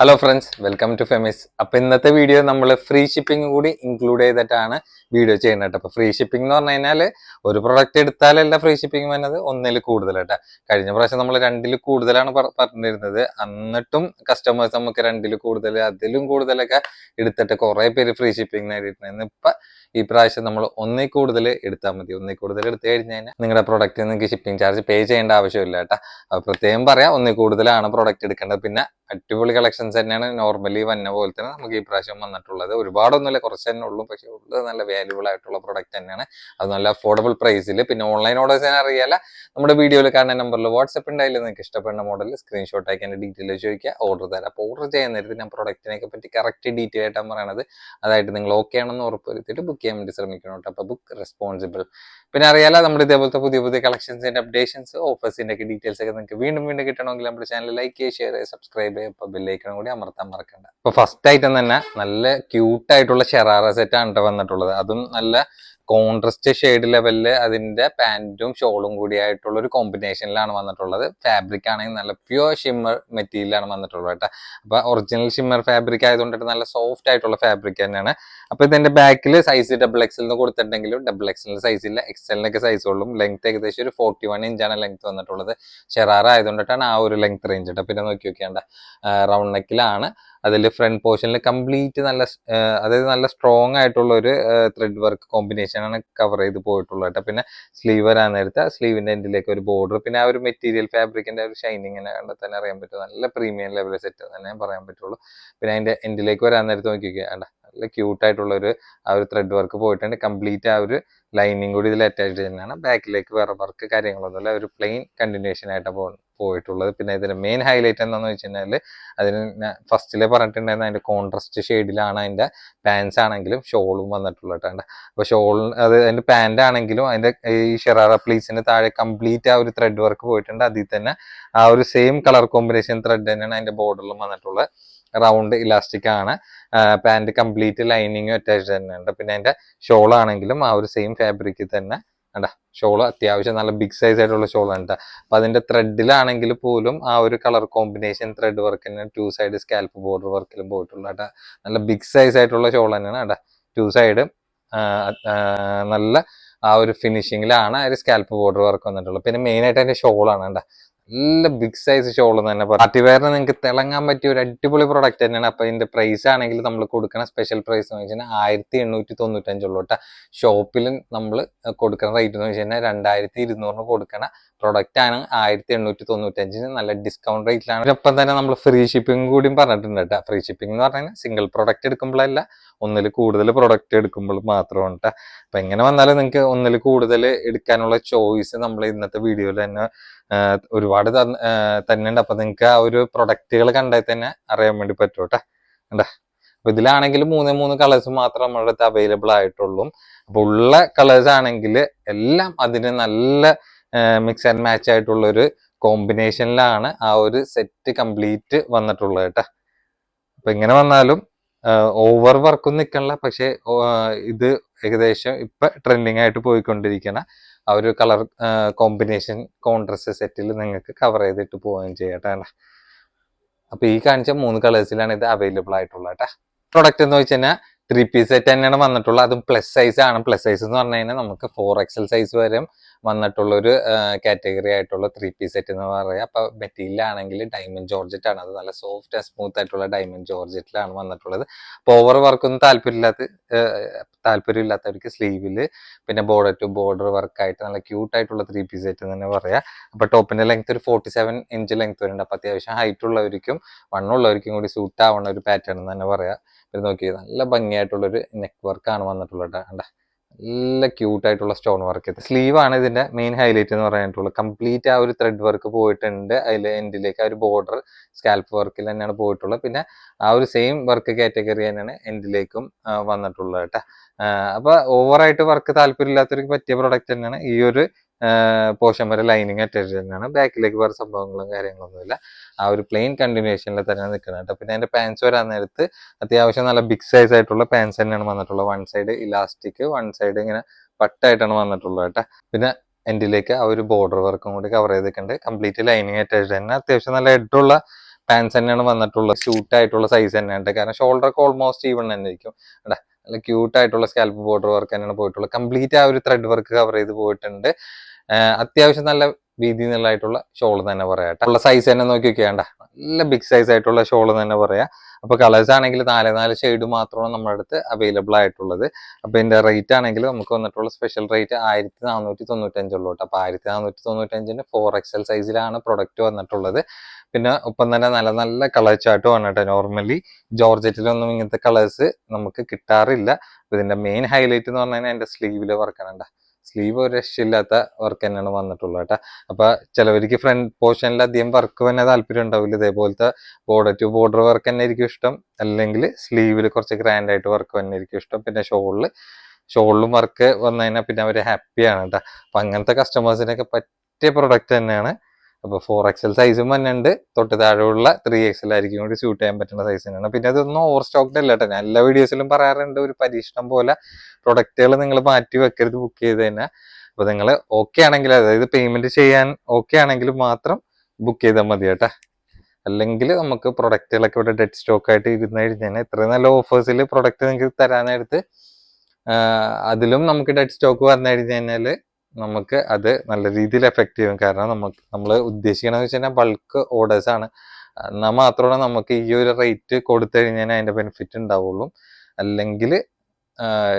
Hello friends welcome to Femis അപ്പൊ ഇന്നത്തെ video നമ്മൾ ഫ്രീ ഷിപ്പിംഗ് കൂടി ഇൻക്ലൂഡ് ചെയ്തിട്ടാണ് വീഡിയോ ചെയ്യുന്നത് അപ്പൊ ഫ്രീ ഷിപ്പിംഗ് എന്ന് പറഞ്ഞു കഴിഞ്ഞാൽ ഒരു പ്രൊഡക്റ്റ് എടുത്താലല്ല ഫ്രീ ഷിപ്പിംഗ് വരുന്നത് ഒന്നിൽ കൂടുതൽ കേട്ടോ കഴിഞ്ഞ പ്രാവശ്യം നമ്മൾ രണ്ടിൽ കൂടുതലാണ് പറഞ്ഞിരുന്നത്. എന്നിട്ടും കസ്റ്റമേഴ്സ് നമുക്ക് രണ്ടിൽ കൂടുതൽ അതിലും കൂടുതലൊക്കെ എടുത്തിട്ട് കുറെ പേര് ഫ്രീ ഷിപ്പിംഗ് നേടിയിട്ടുണ്ട്. ഇപ്പൊ ഈ പ്രാവശ്യം നമ്മൾ ഒന്നേ കൂടുതൽ എടുത്താൽ മതി. ഒന്നിൽ കൂടുതൽ എടുത്തു കഴിഞ്ഞ് കഴിഞ്ഞാൽ നിങ്ങളുടെ പ്രൊഡക്റ്റ് നിങ്ങൾക്ക് ഷിപ്പിംഗ് ചാർജ് പേ ചെയ്യേണ്ട ആവശ്യമില്ല കേട്ടോ. പ്രത്യേകം പറയാം ഒന്നിൽ കൂടുതലാണ് പ്രൊഡക്റ്റ് എടുക്കേണ്ടത്. പിന്നെ അടിപൊളി കളക്ഷൻസ് തന്നെയാണ്. നോർമലി വന്ന പോലെ തന്നെ നമുക്ക് ഈ പ്രാവശ്യം വന്നിട്ടുള്ളത്. ഒരുപാടൊന്നുമില്ല കുറച്ച് തന്നെ ഉള്ളൂ. പക്ഷെ ഉള്ളത് നല്ല വാല്യുബിൾ ആയിട്ടുള്ള പ്രൊഡക്റ്റ് തന്നെയാണ്. അത് നല്ല അഫോർഡബിൾ പ്രൈസിൽ പിന്നെ ഓൺലൈൻ ഓർഡേഴ്സ് ഞാൻ അറിയാല നമ്മുടെ വീഡിയോയിൽ കാണുന്ന നമ്പറിൽ വാട്സപ്പ് ഉണ്ടായില്ല നിങ്ങൾക്ക് ഇഷ്ടപ്പെടുന്ന മോഡൽ സ്ക്രീൻഷോട്ട് ആക്കി എന്റെ ഡീറ്റെയിൽ ചോദിക്കുക. ഓർഡർ തരാം. അപ്പോൾ ഓർഡർ ചെയ്യുന്ന നേരത്ത് ഞാൻ പ്രൊഡക്റ്റിനെ പറ്റി കറക്റ്റ് ഡീറ്റെയിൽ ആയിട്ടാണ് പറയണത്. അതായിട്ട് നിങ്ങൾ ഓക്കെ ആണെന്ന് ഉറപ്പ് വരുത്തിയിട്ട് ബുക്ക് ചെയ്യാൻ വേണ്ടി ശ്രമിക്കണം കേട്ടോ. അപ്പോൾ ബുക്ക് റെസ്പോൺസിബിൾ പിന്നെ അറിയാലോ നമ്മുടെ ഇതേപോലത്തെ പുതിയ പുതിയ കളക്ഷൻസിന്റെ അപ്ഡേഷൻസ് ഓഫേഴ്സിന്റെ ഒക്കെ ഡീറ്റെയിൽസ് ഒക്കെ നിങ്ങൾക്ക് വീണ്ടും വീണ്ടും കിട്ടണമെങ്കിൽ നമ്മുടെ ചാനൽ ലൈക്ക് ചെയ്യുക ഷെയർ ചെയ്യുക സബ്സ്ക്രൈബ് ചെയ്യുക അപ്പൊ ബെല്ലൈക്കണം കൂടി അമർത്താൻ മറക്കണ്ട. അപ്പോൾ ഫസ്റ്റ് ഐറ്റം തന്നെ നല്ല ക്യൂട്ടായിട്ടുള്ള ഷെറാറ സെറ്റ് ആണ് ട്ടോ വന്നിട്ടുള്ളത്. അതും നല്ല കോൺട്രസ്റ്റ് ഷെയ്ഡ് ലെവലിൽ അതിന്റെ പാന്റും ഷോളും കൂടി ആയിട്ടുള്ള ഒരു കോമ്പിനേഷനിലാണ് വന്നിട്ടുള്ളത്. ഫാബ്രിക് ആണെങ്കിൽ നല്ല പ്യുവർ ഷിമ്മർ മെറ്റീരിയലാണ് വന്നിട്ടുള്ളത് കേട്ടോ. അപ്പൊ ഒറിജിനൽ ഷിമ്മർ ഫാബ്രിക് ആയതുകൊണ്ട് നല്ല സോഫ്റ്റ് ആയിട്ടുള്ള ഫാബ്രിക് തന്നെയാണ്. അപ്പൊ ഇതിന്റെ ബാക്കിൽ സൈസ് ഡബിൾ എക്സിൽ നിന്ന് കൊടുത്തിട്ടുണ്ടെങ്കിലും ഡബിൾ എക്സലിന് സൈസ് ഇല്ല. എക്സലിനൊക്കെ സൈസ് ഉള്ളൂ ലെങ്ത് ഏകദേശം ഒരു ഫോർട്ടി വൺ ഇഞ്ചാണ് ലെങ്ത് വന്നിട്ടുള്ളത്. ഷെറാറ ആയതുകൊണ്ടിട്ടാണ് ആ ഒരു ലെങ്ത് റേഞ്ച് കേട്ടോ പിന്നെ നോക്കി നോക്കിയാണ്ട റൗണ്ട് നെക്കിലാണ് അതിൽ ഫ്രണ്ട് പോർഷനിൽ കംപ്ലീറ്റ് നല്ല അതായത് നല്ല സ്ട്രോങ് ആയിട്ടുള്ള ഒരു ത്രെഡ് വർക്ക് കോമ്പിനേഷൻ ആണ് കവർ ചെയ്ത് പോയിട്ടുള്ളത് കേട്ടോ. പിന്നെ സ്ലീവ് വരാൻ നേരത്തെ സ്ലീവിന്റെ എൻഡിലേക്ക് ഒരു ബോർഡർ പിന്നെ ആ ഒരു മെറ്റീരിയൽ ഫാബ്രിക്കിന്റെ ഒരു ഷൈനിങ്ങിനെ കണ്ടാൽ തന്നെ അറിയാൻ പറ്റും. നല്ല പ്രീമിയം ലെവൽ സെറ്റ് തന്നെ പറയാൻ പറ്റുള്ളൂ. പിന്നെ അതിന്റെ എൻഡിലേക്ക് വരാൻ നേരത്തെ നോക്കിക്കുക വേണ്ട നല്ല ക്യൂട്ട് ആയിട്ടുള്ള ഒരു ആ ഒരു ത്രെഡ് വർക്ക് പോയിട്ടുണ്ട്. കംപ്ലീറ്റ് ആ ഒരു ലൈനിങ് കൂടി ഇതിൽ അറ്റാച്ച് തന്നെയാണ് ബാക്കിലേക്ക് വേറെ വർക്ക് കാര്യങ്ങളൊന്നുമില്ല ഒരു പ്ലെയിൻ കണ്ടിന്യൂഷൻ ആയിട്ടാണ് പോയിട്ടുള്ളത്. പിന്നെ ഇതിന്റെ മെയിൻ ഹൈലൈറ്റ് എന്താണെന്ന് വെച്ച് കഴിഞ്ഞാൽ അതിന് ഫസ്റ്റിലെ പറഞ്ഞിട്ടുണ്ടായിരുന്ന. അതിന്റെ കോൺട്രസ്റ്റ് ഷെയ്ഡിലാണ് അതിന്റെ പാൻസ് ആണെങ്കിലും ഷോളും വന്നിട്ടുള്ളത് കേട്ടോ. അപ്പൊ ഷോൾ അത് അതിന്റെ പാന്റ് ആണെങ്കിലും അതിന്റെ ഈ ഷെറാറ പ്ലീസിന്റെ താഴെ കംപ്ലീറ്റ് ആ ഒരു ത്രെഡ് വർക്ക് പോയിട്ടുണ്ട്. അതിൽ തന്നെ ആ ഒരു സെയിം കളർ കോമ്പിനേഷൻ ത്രെഡ് തന്നെയാണ് അതിന്റെ ബോർഡറിലും വന്നിട്ടുള്ളത്. റൗണ്ട് ഇലാസ്റ്റിക് ആണ്. പാന്റ് കംപ്ലീറ്റ് ലൈനിങ്ങും അറ്റാച്ച്ഡ് തന്നെയുണ്ട് പിന്നെ അതിന്റെ ഷോൾ ആണെങ്കിലും ആ ഒരു സെയിം ഫാബ്രിക്കിൽ തന്നെ കണ്ടാ ഷോൾ അത്യാവശ്യം നല്ല ബിഗ് സൈസ് ആയിട്ടുള്ള ഷോൾ ഉണ്ട് അപ്പൊ അതിന്റെ ത്രെഡിലാണെങ്കിൽ പോലും ആ ഒരു കളർ കോമ്പിനേഷൻ ത്രെഡ് വർക്കിന് ടു സൈഡ് സ്കാൽപ്പ് ബോർഡർ വർക്കിലും പോയിട്ടുള്ള കേട്ടോ നല്ല ബിഗ് സൈസ് ആയിട്ടുള്ള ഷോൾ തന്നെയാണ് കേട്ടോ ടു സൈഡ് നല്ല ആ ഒരു ഫിനിഷിങ്ങിലാണ് ആ ഒരു സ്കാൽപ്പ് ബോർഡർ വർക്ക് വന്നിട്ടുള്ളത്. പിന്നെ മെയിൻ ആയിട്ട് അതിന്റെ ഷോളാണ് കേട്ടാ നല്ല ബിഗ് സൈസ് ഷോൾ തന്നെ പാർട്ടി വെയറിന് നിങ്ങൾക്ക് തിളങ്ങാൻ പറ്റിയ ഒരു അടിപൊളി പ്രോഡക്റ്റ് തന്നെയാണ്. അപ്പൊ ഇതിന്റെ പ്രൈസ് ആണെങ്കിൽ നമ്മൾ കൊടുക്കുന്ന സ്പെഷ്യൽ പ്രൈസ് എന്ന് വെച്ചാൽ ആയിരത്തി എണ്ണൂറ്റി തൊണ്ണൂറ്റഞ്ചുള്ളൂ കേട്ടോ. ഷോപ്പിൽ നമ്മൾ കൊടുക്കുന്ന റേറ്റ് എന്ന് വെച്ച് കഴിഞ്ഞാൽ രണ്ടായിരത്തി ഇരുന്നൂറിന് കൊടുക്കണ പ്രോഡക്റ്റ് ആണ് ആയിരത്തി എണ്ണൂറ്റി തൊണ്ണൂറ്റഞ്ചിന് നല്ല ഡിസ്കൗണ്ട് റേറ്റിലാണ് ഒപ്പം തന്നെ നമ്മൾ ഫ്രീ ഷിപ്പിംഗ് കൂടിയും പറഞ്ഞിട്ടുണ്ട് കേട്ടോ. ഫ്രീ ഷിപ്പിംഗ് എന്ന് പറഞ്ഞാൽ സിംഗിൾ പ്രോഡക്റ്റ് എടുക്കുമ്പോഴല്ല ഒന്നിൽ കൂടുതൽ പ്രോഡക്റ്റ് എടുക്കുമ്പോൾ മാത്രമാണ് കേട്ടോ. അപ്പൊ എങ്ങനെ വന്നാലും നിങ്ങൾക്ക് ഒന്നിൽ കൂടുതൽ എടുക്കാനുള്ള ചോയ്സ് നമ്മൾ ഇന്നത്തെ വീഡിയോയിൽ തന്നെ ഒരുപാട് തന്നെയുണ്ട് അപ്പൊ നിങ്ങൾക്ക് ആ ഒരു പ്രൊഡക്റ്റുകൾ കണ്ടാൽ തന്നെ അറിയാൻ വേണ്ടി പറ്റും കേട്ടോ. കണ്ടാ? അപ്പൊ ഇതിലാണെങ്കിൽ മൂന്നേ മൂന്ന് കളേഴ്സ് മാത്രം നമ്മുടെ അടുത്ത് അവൈലബിൾ ആയിട്ടുള്ളൂ. അപ്പൊ ഉള്ള കളേഴ്സ് ആണെങ്കിൽ എല്ലാം അതിന് നല്ല മിക്സ് ആൻഡ് മാച്ച് ആയിട്ടുള്ള ഒരു കോമ്പിനേഷനിലാണ് ആ ഒരു സെറ്റ് കംപ്ലീറ്റ് വന്നിട്ടുള്ളത് കേട്ടോ. അപ്പൊ ഇങ്ങനെ വന്നാലും ഓവർ വർക്കും നിൽക്കണില്ല പക്ഷെ ഇത് ഏകദേശം ഇപ്പൊ ട്രെൻഡിങ് ആയിട്ട് പോയിക്കൊണ്ടിരിക്കുന്ന ആ ഒരു കളർ കോമ്പിനേഷൻ കോൺട്രസ്റ്റ് സെറ്റിൽ നിങ്ങൾക്ക് കവർ ചെയ്തിട്ട് പോവുകയും ചെയ്യട്ടെ അപ്പൊ ഈ കാണിച്ച മൂന്ന് കളേഴ്സിലാണ് ഇത് അവൈലബിൾ ആയിട്ടുള്ളത് കേട്ടോ പ്രൊഡക്റ്റ് എന്ന് വെച്ച് കഴിഞ്ഞാൽ ത്രീ പീസ് സെറ്റ് തന്നെയാണ് വന്നിട്ടുള്ളത്. അതും പ്ലസ് സൈസ് ആണ്. പ്ലസ് സൈസ് എന്ന് പറഞ്ഞു കഴിഞ്ഞാൽ നമുക്ക് ഫോർ എക്സൽ സൈസ് വരെ വന്നിട്ടുള്ള ഒരു കാറ്റഗറി ആയിട്ടുള്ള ത്രീ പീസ് സെറ്റ് എന്ന് പറയാം. അപ്പൊ മെറ്റീരിയൽ ആണെങ്കിൽ ഡയമണ്ട് ജോർജറ്റ് ആണ്. അത് നല്ല സോഫ്റ്റ് ആൻഡ് സ്മൂത്ത് ആയിട്ടുള്ള ഡയമണ്ട് ജോർജറ്റിലാണ് വന്നിട്ടുള്ളത്. അപ്പൊ ഓവർ വർക്കൊന്നും താല്പര്യമില്ലാത്ത താല്പര്യമില്ലാത്തവർക്ക് സ്ലീവിൽ പിന്നെ ബോർഡർ ടു ബോർഡർ വർക്കായിട്ട് നല്ല ക്യൂട്ട് ആയിട്ടുള്ള ത്രീ പീസ് സെറ്റ് എന്ന് തന്നെ പറയാം. അപ്പൊ ടോപ്പിന്റെ ലെങ്ത് ഒരു ഫോർട്ടി സെവൻ ഇഞ്ച് ലെങ്ത് വരുന്നുണ്ട് അപ്പൊ അത്യാവശ്യം ഹൈറ്റ് ഉള്ളവർക്കും വണ്ണുള്ളവർക്കും കൂടി സൂട്ട് ആവുന്ന ഒരു പാറ്റേൺ എന്ന് തന്നെ പറയാം. നോക്കി നല്ല ഭംഗിയായിട്ടുള്ളൊരു നെക്ക് വർക്കാണ് വന്നിട്ടുള്ളത്. കണ്ട? നല്ല ക്യൂട്ട് ആയിട്ടുള്ള സ്റ്റോൺ വർക്ക് സ്ലീവ് ആണ് ഇതിന്റെ മെയിൻ ഹൈലൈറ്റ് എന്ന് പറയാനായിട്ടുള്ളത് കംപ്ലീറ്റ് ആ ഒരു ത്രെഡ് വർക്ക് പോയിട്ടുണ്ട്. അതിൽ എൻഡിലേക്ക് ആ ഒരു ബോർഡർ സ്കാൽപ്പ് വർക്കിൽ തന്നെയാണ് പോയിട്ടുള്ളത്. പിന്നെ ആ ഒരു സെയിം വർക്ക് കാറ്റഗറി തന്നെയാണ് എൻഡിലേക്കും വന്നിട്ടുള്ളത് കേട്ടോ അപ്പൊ ഓവറായിട്ട് വർക്ക് താല്പര്യമില്ലാത്തവർക്ക് പറ്റിയ പ്രൊഡക്റ്റ് തന്നെയാണ് ഈ ഒരു പോർഷൻ വരെ ലൈനിങ് അറ്റാച്ച് തന്നെയാണ്. ബാക്കിലേക്ക് വേറെ സംഭവങ്ങളും കാര്യങ്ങളൊന്നുമില്ല. ആ ഒരു പ്ലെയിൻ കണ്ടിന്യൂഷനിൽ തന്നെ നിൽക്കുന്നത് കേട്ടോ. പിന്നെ അതിന്റെ പാൻസ് വരാൻ നേരത്ത് അത്യാവശ്യം നല്ല ബിഗ് സൈസ് ആയിട്ടുള്ള പാൻസ് തന്നെയാണ് വന്നിട്ടുള്ളത്. One side elastic one side ഇങ്ങനെ പട്ടായിട്ടാണ് വന്നിട്ടുള്ളത് കേട്ടോ. പിന്നെ എൻഡിലേക്ക് ആ ഒരു ബോർഡർ വർക്കും കൂടി കവർ ചെയ്തിട്ടുണ്ട്. കംപ്ലീറ്റ് ലൈനിങ് അറ്റാച്ച് തന്നെ. അത്യാവശ്യം നല്ല ഹെഡുള്ള പാൻസ് തന്നെയാണ് വന്നിട്ടുള്ളത്. ഷൂട്ട് ആയിട്ടുള്ള സൈസ് തന്നെയാണ് കാരണം ഷോൾഡർ ഒക്കെ ഓൾമോസ്റ്റ് ഈവൺ തന്നെ ആയിരിക്കും അല്ല നല്ല ആയിട്ടുള്ള സ്കാൽപ്പ് ബോർഡർ വർക്ക് തന്നെയാണ് പോയിട്ടുള്ളത്. കംപ്ലീറ്റ് ആ ഒരു ത്രെഡ് വർക്ക് കവർ ചെയ്ത് പോയിട്ടുണ്ട്. അത്യാവശ്യം നല്ല വീതി നിലായിട്ടുള്ള ഷോൾ തന്നെ പറയാം ഉള്ള സൈസ് തന്നെ നോക്കി നോക്കിയാണ്ട നല്ല ബിഗ് സൈസ് ആയിട്ടുള്ള ഷോൾ തന്നെ പറയാം. അപ്പൊ കളേഴ്സ് ആണെങ്കിൽ നാല് നാല് ഷെയ്ഡ് മാത്രമാണ് നമ്മുടെ അടുത്ത് അവൈലബിൾ ആയിട്ടുള്ളത്. അപ്പൊ ഇതിന്റെ റേറ്റ് ആണെങ്കിൽ നമുക്ക് വന്നിട്ടുള്ള സ്പെഷ്യൽ റേറ്റ് ആയിരത്തി നാനൂറ്റി തൊണ്ണൂറ്റഞ്ചുള്ളൂ കേട്ടോ അപ്പൊ ആയിരത്തി നാനൂറ്റി തൊണ്ണൂറ്റഞ്ചിന് ഫോർ എക്സൽ സൈസിലാണ് പ്രൊഡക്റ്റ് വന്നിട്ടുള്ളത്. പിന്നെ ഒപ്പം തന്നെ നല്ല നല്ല കളർ ചാർട്ട് വന്നിട്ട് നോർമലി ജോർജറ്റിലൊന്നും ഇങ്ങനത്തെ കളേഴ്സ് നമുക്ക് കിട്ടാറില്ല. ഇതിന്റെ മെയിൻ ഹൈലൈറ്റ് എന്ന് പറഞ്ഞാൽ അതിന്റെ സ്ലീവിൽ വർക്കാനുണ്ട സ്ലീവ് ഒരു രക്ഷയില്ലാത്ത വർക്ക് തന്നെയാണ് വന്നിട്ടുള്ളത് കേട്ടോ. അപ്പൊ ചിലവർക്ക് ഫ്രണ്ട് പോർഷനിൽ അധികം വർക്ക് തന്നെ താല്പര്യം ഉണ്ടാവില്ല. ഇതേപോലത്തെ ബോർഡർ ടു ബോർഡർ വർക്ക് തന്നെ ആയിരിക്കും ഇഷ്ടം. അല്ലെങ്കിൽ സ്ലീവിൽ കുറച്ച് ഗ്രാൻഡ് ആയിട്ട് വർക്ക് തന്നെ ആയിരിക്കും ഇഷ്ടം. പിന്നെ ഷോളിൽ ഷോളിലും വർക്ക് വന്നു കഴിഞ്ഞാൽ പിന്നെ അവർ ഹാപ്പിയാണ് കേട്ടോ. അപ്പൊ അങ്ങനത്തെ കസ്റ്റമേഴ്സിനൊക്കെ പറ്റിയ പ്രൊഡക്റ്റ് തന്നെയാണ് അപ്പൊ ഫോർ എക്സൽ സൈസും തന്നെ ഉണ്ട് തൊട്ട് താഴെയുള്ള ത്രീ എക്സൽ ആയിരിക്കും കൂടി ഷൂട്ട് ചെയ്യാൻ പറ്റുന്ന സൈസ് തന്നെയാണ്. പിന്നെ അതൊന്നും ഓവർ സ്റ്റോക്ക്ഡ് അല്ല കേട്ടോ ഞാൻ എല്ലാ വീഡിയോസിലും പറയാറുണ്ട് ഒരു പരീക്ഷണം പോലെ പ്രൊഡക്റ്റുകൾ നിങ്ങൾ മാറ്റി വെക്കരുത് ബുക്ക് ചെയ്ത് തന്നെ. അപ്പോൾ നിങ്ങൾ ഓക്കെ ആണെങ്കിൽ അതായത് പേയ്മെന്റ് ചെയ്യാൻ ഓക്കെ ആണെങ്കിൽ മാത്രം ബുക്ക് ചെയ്താൽ മതി കേട്ടാ. അല്ലെങ്കിൽ നമുക്ക് പ്രൊഡക്റ്റുകളൊക്കെ ഇവിടെ ഡെഡ് സ്റ്റോക്ക് ആയിട്ട് ഇരുന്ന് കഴിഞ്ഞാൽ ഇത്രയും നല്ല ഓഫേഴ്സിൽ പ്രൊഡക്റ്റ് നിങ്ങൾക്ക് തരാനായിട്ട് അതിലും നമുക്ക് ഡെഡ് സ്റ്റോക്ക് വന്നു കഴിഞ്ഞു കഴിഞ്ഞാൽ നമുക്ക് അത് നല്ല രീതിയിൽ എഫക്ട് ചെയ്യും. കാരണം നമുക്ക് നമ്മൾ ഉദ്ദേശിക്കണമെന്ന് വെച്ച് കഴിഞ്ഞാൽ ബൾക്ക് ഓർഡേഴ്സ് ആണ്. എന്നാൽ മാത്രമാണ് നമുക്ക് ഈ ഒരു റേറ്റ് കൊടുത്തു കഴിഞ്ഞാൽ അതിന്റെ ബെനിഫിറ്റ് ഉണ്ടാവുള്ളൂ. അല്ലെങ്കിൽ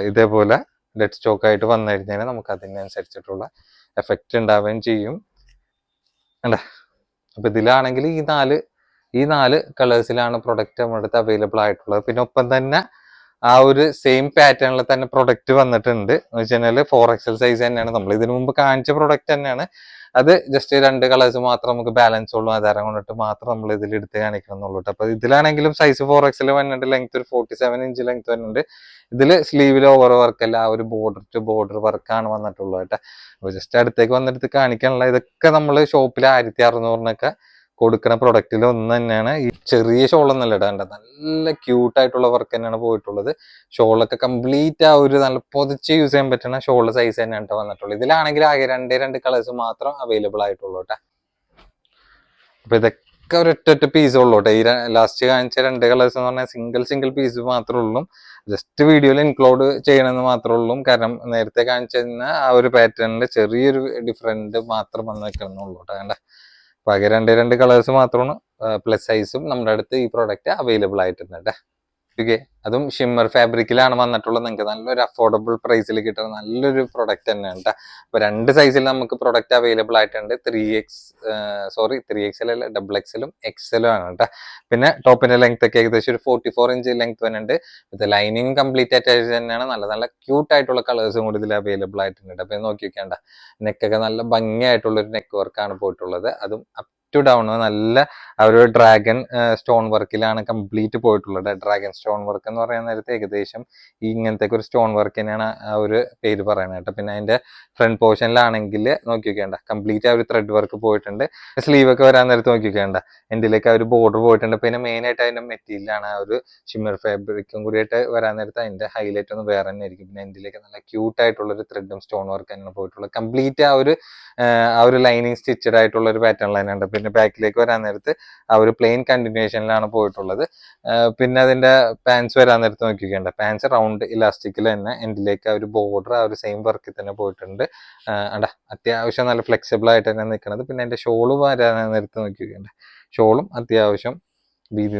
ഇതേപോലെ ഡെഡ് സ്റ്റോക്ക് ആയിട്ട് വന്നു കഴിഞ്ഞാൽ നമുക്ക് അതിനനുസരിച്ചിട്ടുള്ള എഫക്റ്റ് ഉണ്ടാവുകയും ചെയ്യും. അല്ല അപ്പം ഇതിലാണെങ്കിൽ ഈ നാല് ഈ നാല് കളേഴ്സിലാണ് പ്രൊഡക്റ്റ് നമ്മുടെ അടുത്ത് അവൈലബിൾ ആയിട്ടുള്ളത്. പിന്നെ ഒപ്പം തന്നെ ആ ഒരു സെയിം പാറ്റേണിൽ തന്നെ പ്രൊഡക്റ്റ് വന്നിട്ടുണ്ട്. എന്ന് വെച്ച് കഴിഞ്ഞാൽ ഫോർ എക്സൽ സൈസ് തന്നെയാണ്. നമ്മൾ ഇതിനു മുമ്പ് കാണിച്ച പ്രൊഡക്റ്റ് തന്നെയാണ്. അത് ജസ്റ്റ് രണ്ട് കളേഴ്സ് മാത്രം നമുക്ക് ബാലൻസ് ഉള്ളൂ. ആധാരം കൊണ്ടിട്ട് മാത്രം നമ്മൾ ഇതിൽ എടുത്ത് കാണിക്കണം എന്നുള്ളൂ ട്ടോ. അപ്പൊ ഇതിലാണെങ്കിലും സൈസ് ഫോർ എക്സൽ വന്നിട്ട് ലെങ്ത് ഒരു ഫോർട്ടി സെവൻ ഇഞ്ച് ലെങ്ത് വരുന്നുണ്ട് ഇതിൽ സ്ലീവിൽ ഓവർ വർക്ക് അല്ല. ആ ഒരു ബോർഡർ ടു ബോർഡർ വർക്കാണ് വന്നിട്ടുള്ളത് കേട്ടോ അപ്പൊ ജസ്റ്റ് അടുത്തേക്ക് വന്നിട്ട് കാണിക്കാനുള്ള ഇതൊക്കെ നമ്മൾ ഷോപ്പിൽ ആയിരത്തി അറുന്നൂറിനൊക്കെ കൊടുക്കുന്ന പ്രൊഡക്റ്റിൽ ഒന്ന് തന്നെയാണ് ഈ ചെറിയ ഷോൾ ഒന്നല്ല ഇടാണ്ട നല്ല ക്യൂട്ട് ആയിട്ടുള്ള വർക്ക് തന്നെയാണ് പോയിട്ടുള്ളത്. ഷോളൊക്കെ കംപ്ലീറ്റ് ആ ഒരു നല്ല പൊതിച്ച് യൂസ് ചെയ്യാൻ പറ്റുന്ന ഷോൾ സൈസ് തന്നെയാണ് ട്ടോ വന്നിട്ടുള്ളത്. ഇതിലാണെങ്കിൽ ആകെ രണ്ടേ രണ്ട് കളേഴ്സ് മാത്രം അവൈലബിൾ ആയിട്ടുള്ളൂ കേട്ടോ അപ്പൊ ഇതൊക്കെ ഒരു ഒറ്റ പീസ് ഉള്ളൂ കേട്ടോ ഈ ലാസ്റ്റ് കാണിച്ച രണ്ട് കളേഴ്സ് എന്ന് പറഞ്ഞാൽ സിംഗിൾ സിംഗിൾ പീസ് മാത്രമേ ഉള്ളൂ. ജസ്റ്റ് വീഡിയോയിൽ ഇൻക്ലൂഡ് ചെയ്യണമെന്ന് മാത്രമേ ഉള്ളൂ. കാരണം നേരത്തെ കാണിച്ചിരുന്ന ആ ഒരു പാറ്റേണിൽ ചെറിയൊരു ഡിഫറെന്റ് മാത്രം വന്ന് നിൽക്കണമെന്നുള്ളൂ കേട്ടോ അപ്പൊ രണ്ട് രണ്ട് കളേഴ്സ് മാത്രമാണ്. പ്ലസ് സൈസും നമ്മുടെ അടുത്ത് ഈ പ്രോഡക്റ്റ് അവൈലബിൾ ആയിട്ടുണ്ട് ഓക്കെ അതും ഷിമ്മർ ഫാബ്രിക്കിലാണ് വന്നിട്ടുള്ളത്. നിങ്ങൾക്ക് നല്ലൊരു അഫോർഡബിൾ പ്രൈസിൽ കിട്ടുന്ന നല്ലൊരു പ്രൊഡക്റ്റ് തന്നെയാണ് കേട്ടോ അപ്പോൾ രണ്ട് സൈസിൽ നമുക്ക് പ്രൊഡക്റ്റ് അവൈലബിൾ ആയിട്ടുണ്ട്. Three X sorry three X അല്ല ഡബിൾ എക്സലും എക്സലും ആണ് കേട്ടോ പിന്നെ ടോപ്പിന്റെ ലെങ്ത് ഒക്കെ ഏകദേശം ഒരു ഫോർട്ടി ഫോർ ഇഞ്ച് ലെങ്ത് വരുന്നുണ്ട് ഇത് ലൈനിങ് കംപ്ലീറ്റ് അറ്റാച്ച് തന്നെയാണ്. നല്ല നല്ല ക്യൂട്ട് ആയിട്ടുള്ള കളേഴ്സും കൂടി ഇതിൽ അവൈലബിൾ ആയിട്ടുണ്ട് അപ്പോൾ നോക്കി വെക്കേണ്ട നെക്കൊക്കെ നല്ല ഭംഗിയായിട്ടുള്ള ഒരു നെക്ക് വർക്കാണ് പോയിട്ടുള്ളത്. അതും ടു ഡൗൺ നല്ല ഒരു ഡ്രാഗൺ സ്റ്റോൺ വർക്കിലാണ് കംപ്ലീറ്റ് പോയിട്ടുള്ളത്. ഡ്രാഗൺ സ്റ്റോൺ വർക്ക് എന്ന് പറയുന്ന നേരത്തെ ഏകദേശം ഈ ഇങ്ങനത്തെ ഒരു സ്റ്റോൺ വർക്ക് തന്നെയാണ് ആ ഒരു പേര് പറയുന്നത് കേട്ടോ. പിന്നെ അതിന്റെ ഫ്രണ്ട് പോർഷനിലാണെങ്കിൽ നോക്കി വെക്കേണ്ട. കംപ്ലീറ്റ് ആ ഒരു ത്രെഡ് വർക്ക് പോയിട്ടുണ്ട്. സ്ലീവ് ഒക്കെ വരാൻ നേരത്ത് നോക്കി വെക്കേണ്ട. എന്തിലേക്ക് ആ ഒരു ബോർഡർ പോയിട്ടുണ്ട്. പിന്നെ മെയിൻ ആയിട്ട് അതിന്റെ മെറ്റീരിയലാണ് ആ ഒരു ഷിമ്മർ ഫാബ്രിക്കും കൂടിയിട്ട് വരാൻ നേരത്ത് അതിന്റെ ഹൈലൈറ്റ് ഒന്ന് വേറെ തന്നെ ആയിരിക്കും. പിന്നെ എന്തിലേക്ക് നല്ല ക്യൂട്ട് ആയിട്ടുള്ള ഒരു ത്രെഡും സ്റ്റോൺ വർക്ക് തന്നെയാണ് പോയിട്ടുള്ളത്. കംപ്ലീറ്റ് ആ ഒരു ആ ഒരു ലൈനിങ് സ്റ്റിച്ചഡ് ആയിട്ടുള്ള ഒരു പാറ്റേൺ തന്നെയുണ്ട് പിന്നെ ബാക്കിലേക്ക് വരാൻ നേരത്ത് ആ ഒരു പ്ലെയിൻ കണ്ടിന്യൂഷനിലാണ് പോയിട്ടുള്ളത്. പിന്നെ അതിന്റെ പാൻസ് വരാൻ നേരത്ത് നോക്കിക്കേണ്ട പാൻസ് റൗണ്ട് ഇലാസ്റ്റിക്കിൽ തന്നെ എൻഡിലേക്ക് ആ ഒരു ബോർഡർ ആ ഒരു സെയിം വർക്കിൽ തന്നെ പോയിട്ടുണ്ട്. അടാ അത്യാവശ്യം നല്ല ഫ്ലെക്സിബിൾ ആയിട്ട് തന്നെ നിൽക്കുന്നത് പിന്നെ അതിന്റെ ഷോൾ വരാൻ നേരത്ത് നോക്കിക്കേണ്ട ഷോളും അത്യാവശ്യം വീതി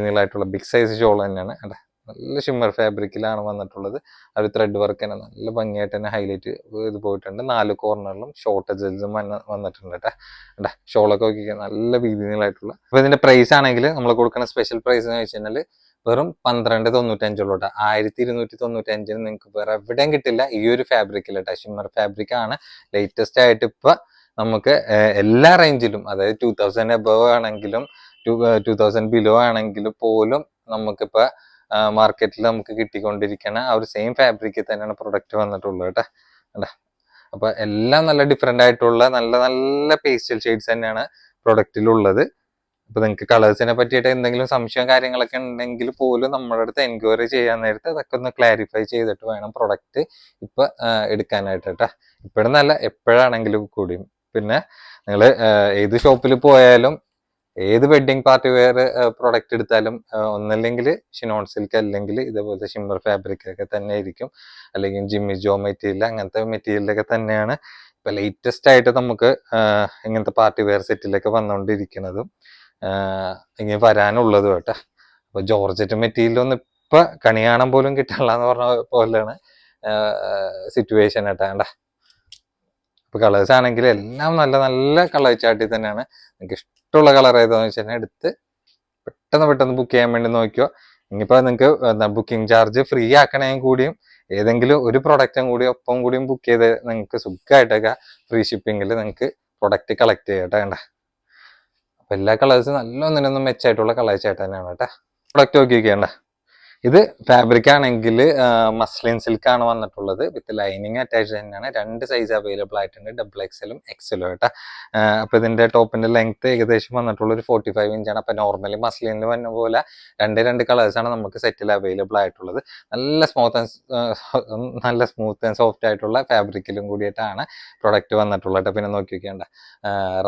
ബിഗ് സൈസ് ഷോൾ തന്നെയാണ്. അണ്ട നല്ല ഷിമ്മർ ഫാബ്രിക്കിലാണ് വന്നിട്ടുള്ളത്. ആ ഒരു ത്രെഡ് വർക്ക് തന്നെ നല്ല ഭംഗിയായിട്ട് തന്നെ ഹൈലൈറ്റ് ഇത് പോയിട്ടുണ്ട്. നാല് കോർണറിലും ഷോർട്ട് എഡ്ജസും വന്നിട്ടുണ്ട് കേട്ടോ കേട്ടാ ഷോളൊക്കെ നോക്കിക്കാൻ നല്ല വീതി അപ്പോൾ അപ്പൊ ഇതിന്റെ പ്രൈസ് ആണെങ്കിൽ നമ്മൾ കൊടുക്കുന്ന സ്പെഷ്യൽ പ്രൈസ് എന്ന് വെച്ച് വെറും പന്ത്രണ്ട് തൊണ്ണൂറ്റഞ്ചുള്ളൂ കേട്ടോ ആയിരത്തി ഇരുന്നൂറ്റി തൊണ്ണൂറ്റഞ്ചിന് നിങ്ങൾക്ക് വേറെ എവിടെയും കിട്ടില്ല ഈ ഒരു ഫാബ്രിക്കിൽ കേട്ടോ ഷിമ്മർ ഫാബ്രിക് ആണ് ലേറ്റസ്റ്റ് ആയിട്ട് ഇപ്പൊ നമുക്ക് എല്ലാ റേഞ്ചിലും അതായത് ടൂ തൗസൻഡ് എബവ് ആണെങ്കിലും ടു ടൂ തൗസൻഡ് ബിലോ ആണെങ്കിലും പോലും നമുക്കിപ്പോ മാർക്കറ്റിൽ നമുക്ക് കിട്ടിക്കൊണ്ടിരിക്കുന്ന ആ ഒരു സെയിം ഫാബ്രിക്കിൽ തന്നെയാണ് പ്രൊഡക്റ്റ് വന്നിട്ടുള്ളത് കേട്ടോ. അല്ലേ അപ്പൊ എല്ലാം നല്ല ഡിഫറെന്റ് ആയിട്ടുള്ള നല്ല നല്ല പേസ്റ്റൽ ഷെയ്ഡ്സ് തന്നെയാണ് പ്രൊഡക്റ്റിലുള്ളത് അപ്പൊ നിങ്ങൾക്ക് കളേഴ്സിനെ പറ്റിയിട്ട് എന്തെങ്കിലും സംശയം കാര്യങ്ങളൊക്കെ ഉണ്ടെങ്കിൽ പോലും നമ്മുടെ അടുത്ത് എൻക്വയറി ചെയ്യാൻ നേരത്തെ അതൊക്കെ ഒന്ന് ക്ലാരിഫൈ ചെയ്തിട്ട് വേണം പ്രൊഡക്റ്റ് ഇപ്പൊ എടുക്കാനായിട്ട് എടുക്കാനായിട്ട് ഇപ്പോഴും നല്ല എപ്പോഴാണെങ്കിലും കൂടിയും. പിന്നെ നിങ്ങൾ ഏത് ഷോപ്പിൽ പോയാലും ഏത് വെഡിങ് പാർട്ടി വെയർ പ്രൊഡക്റ്റ് എടുത്താലും ഒന്നല്ലെങ്കിൽ ഷിനോൺ സിൽക്ക് അല്ലെങ്കിൽ ഇതേപോലത്തെ ഷിമ്മർ ഫാബ്രിക് ഒക്കെ തന്നെ ആയിരിക്കും. അല്ലെങ്കിൽ ജിമ്മി ജോ മെറ്റീരിയൽ അങ്ങനത്തെ മെറ്റീരിയലൊക്കെ തന്നെയാണ് ഇപ്പൊ ലേറ്റസ്റ്റ് ആയിട്ട് നമുക്ക് ഇങ്ങനത്തെ പാർട്ടി വെയർ സെറ്റിലൊക്കെ വന്നുകൊണ്ടിരിക്കുന്നതും ഇനി വരാനുള്ളതും കേട്ടോ. അപ്പൊ ജോർജറ്റ് മെറ്റീരിയൽ ഒന്നും ഇപ്പൊ കണി കാണാൻ പോലും കിട്ടാനുള്ള എന്ന് പറഞ്ഞ പോലെയാണ് സിറ്റുവേഷൻ കേട്ടോ. കണ്ട? ഇപ്പൊ കളേഴ്സ് ആണെങ്കിൽ എല്ലാം നല്ല നല്ല കളേഴ്സ് ചാട്ടി തന്നെയാണ്. നിങ്ങൾക്ക് ഇഷ്ടമുള്ള കളർ ഏതാന്ന് വെച്ച് കഴിഞ്ഞാൽ എടുത്ത് പെട്ടെന്ന് പെട്ടെന്ന് ബുക്ക് ചെയ്യാൻ വേണ്ടി നോക്കിയോ ഇനിയിപ്പോ നിങ്ങൾക്ക് ബുക്കിംഗ് ചാർജ് ഫ്രീ ആക്കണമെങ്കിൽ കൂടിയും ഏതെങ്കിലും ഒരു പ്രൊഡക്റ്റും കൂടി ഒപ്പം കൂടിയും ബുക്ക് ചെയ്ത് നിങ്ങൾക്ക് സുഖമായിട്ടൊക്കെ ഫ്രീ ഷിപ്പിങ്ങിൽ നിങ്ങൾക്ക് പ്രൊഡക്റ്റ് കളക്ട് ചെയ്യാം കേട്ടോ കണ്ട? അപ്പൊ എല്ലാ കളേഴ്സും നല്ല ഒന്നിനൊന്നും മെച്ചായിട്ടുള്ള കളേഴ്സ് ആയിട്ട് തന്നെയാണ് കേട്ടോ. പ്രൊഡക്റ്റ് നോക്കി നോക്കിയണ്ട ഇത് ഫാബ്രിക് ആണെങ്കിൽ മസ്ലിൻ സിൽക്ക് ആണ് വന്നിട്ടുള്ളത്. വിത്ത് ലൈനിങ് അറ്റാച്ച് തന്നെയാണ്. രണ്ട് സൈസ് അവൈലബിൾ ആയിട്ടുണ്ട്. ഡബിൾ എക്സലും എക്സലും കേട്ടോ അപ്പൊ ഇതിന്റെ ടോപ്പിന്റെ ലെങ്ത് ഏകദേശം വന്നിട്ടുള്ള ഒരു ഫോർട്ടി ഫൈവ് ഇഞ്ചാണ് അപ്പൊ നോർമലി മസ്ലിനിൽ വന്ന പോലെ രണ്ട് രണ്ട് കളേഴ്സ് ആണ് നമുക്ക് സെറ്റിൽ അവൈലബിൾ ആയിട്ടുള്ളത്. നല്ല സ്മൂത്ത് ആൻഡ് നല്ല സ്മൂത്ത് ആൻഡ് സോഫ്റ്റ് ആയിട്ടുള്ള ഫാബ്രിക്കിലും കൂടിയിട്ടാണ് പ്രൊഡക്റ്റ് വന്നിട്ടുള്ളത്. ട്ടോ. പിന്നെ നോക്കി വെക്കേണ്ട.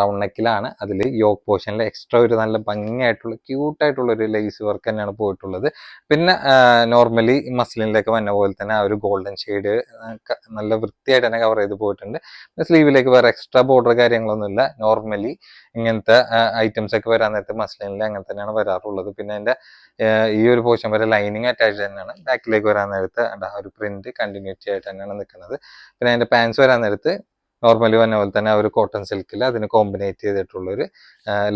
റൗണ്ട് നെക്കിലാണ് അതിൽ യോക്ക് പോർഷനിൽ എക്സ്ട്രാ ഒരു നല്ല ഭംഗിയായിട്ടുള്ള ക്യൂട്ടായിട്ടുള്ള ഒരു ലേസ് വർക്ക് തന്നെയാണ് പോയിട്ടുള്ളത്. പിന്നെ നോർമലി മസ്ലിനിലേക്ക് വന്ന പോലെ തന്നെ ആ ഒരു ഗോൾഡൻ ഷെയ്ഡ് നല്ല വൃത്തിയായിട്ട് തന്നെ കവർ ചെയ്ത് പോയിട്ടുണ്ട്. സ്ലീവിലേക്ക് വേറെ എക്സ്ട്രാ ബോർഡർ കാര്യങ്ങളൊന്നുമില്ല. നോർമലി ഇങ്ങനത്തെ ഐറ്റംസ് ഒക്കെ വരാൻ നേരത്തെ മസ്ലിനിൽ അങ്ങനെ തന്നെയാണ് വരാറുള്ളത്. പിന്നെ അതിന്റെ ഈ ഒരു പോർഷൻ വരെ ലൈനിങ് അറ്റാച്ച് തന്നെയാണ്. ബാക്കിലേക്ക് വരാൻ നേരത്ത് ആ ഒരു പ്രിന്റ് കണ്ടിന്യൂറ്റി ആയിട്ട് തന്നെയാണ് നിൽക്കുന്നത്. പിന്നെ അതിന്റെ പാൻസ് വരാൻ നേരത്ത് നോർമലി വന്ന പോലെ തന്നെ ആ ഒരു കോട്ടൺ സിൽക്കിൽ അതിന് കോമ്പിനേറ്റ് ചെയ്തിട്ടുള്ള ഒരു